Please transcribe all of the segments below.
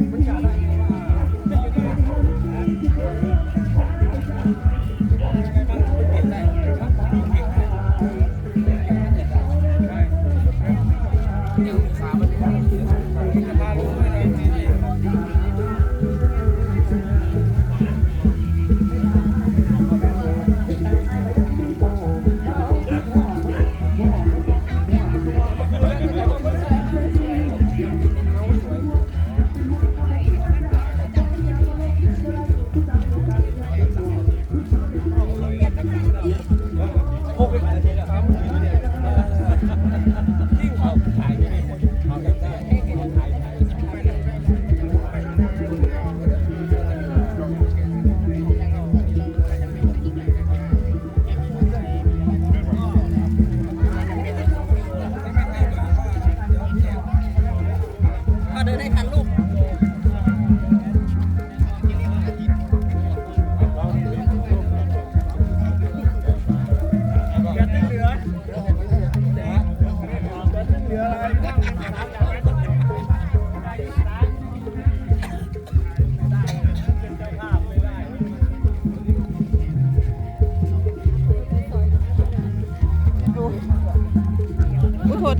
Obrigada.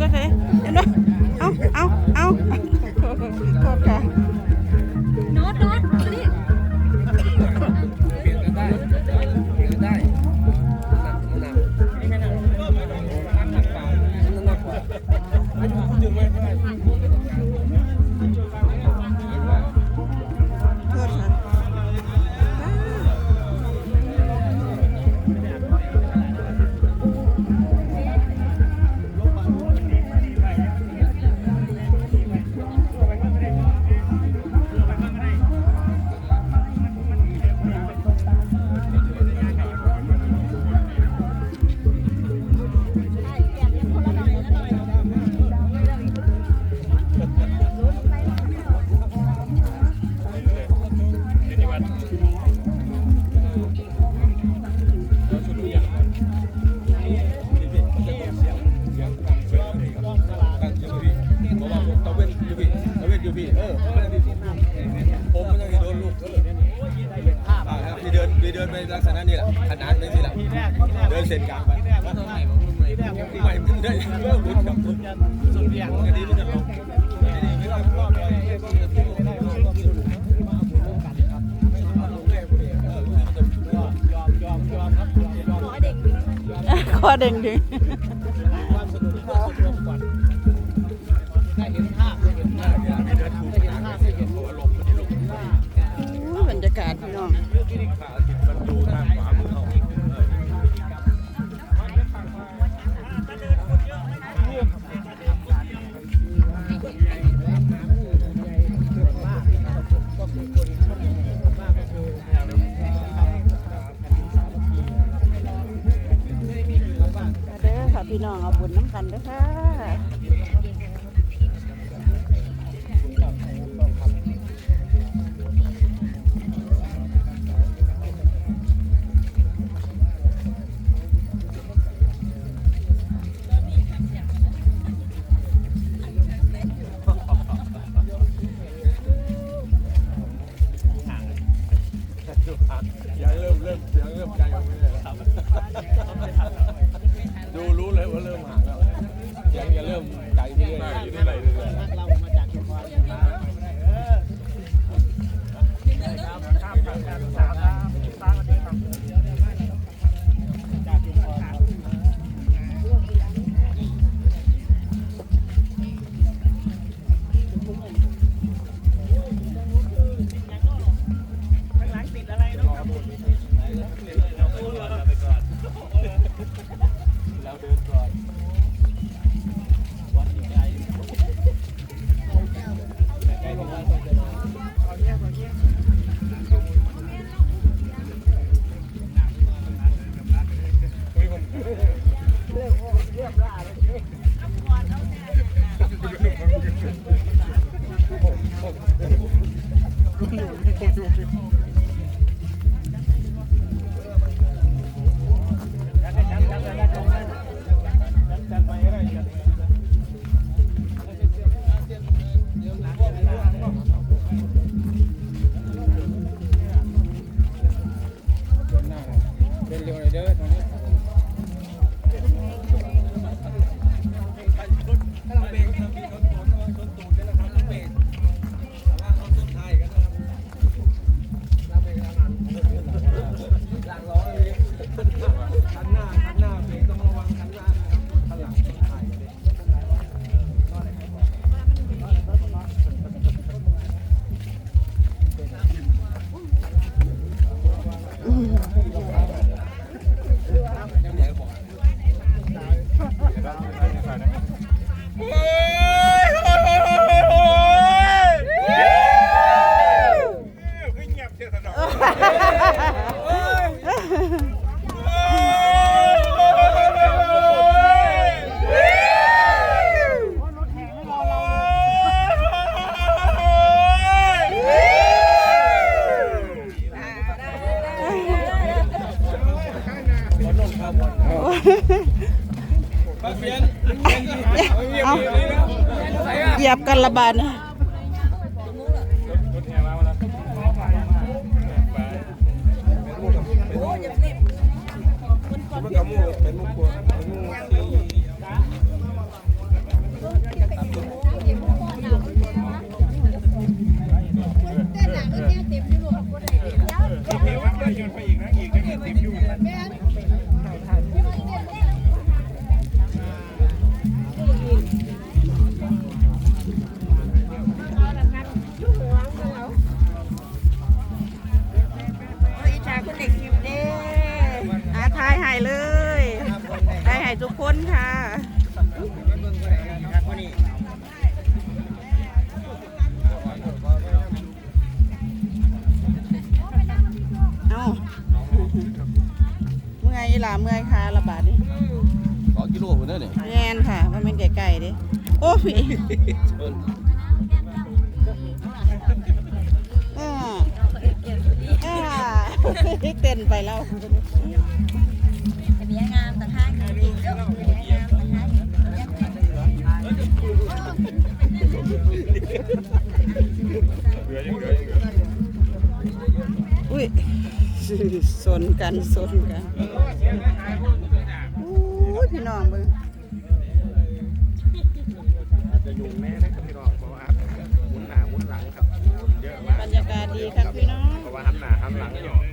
Okay. เลเซ็นกลางไปใหม่มันได้เริ่มรุนกับคนสุดเดียงกันดีมันจะลงคอเด้งดึง ค่ะพี่น้องเอาบุญน้ำกันด้วยค่ะ wonderful. เสียนเสียนก็หายเอาเงียบเอาเละใส่อะเหยียบกันละบาดนะมันกับมูเป็นมุกเป็นมูที่ ทายให้ทุกคนค่ะ เอ้าเมื่อยอีหล่าเมื่อยค่ะระบาดนี่สองกิโลคนนั้นเนี่ยแงนค่ะมันเป็นไก่ๆเดิโอ้พี่อ่าอ่าเต้นไปแล้วเป็นยังงามต่างหากจริ อุ้ยสนกันสนกันอู้ยพี่น้องเบิ่งจะอยู่แม่นะครับพี่น้องเพราะว่าหมุนหน้าหมุนหลังครับเยอะมากบรรยากาศดีครับพี่น้องเพราะว่าหันหน้าหันหลังเนี่ยปล่อย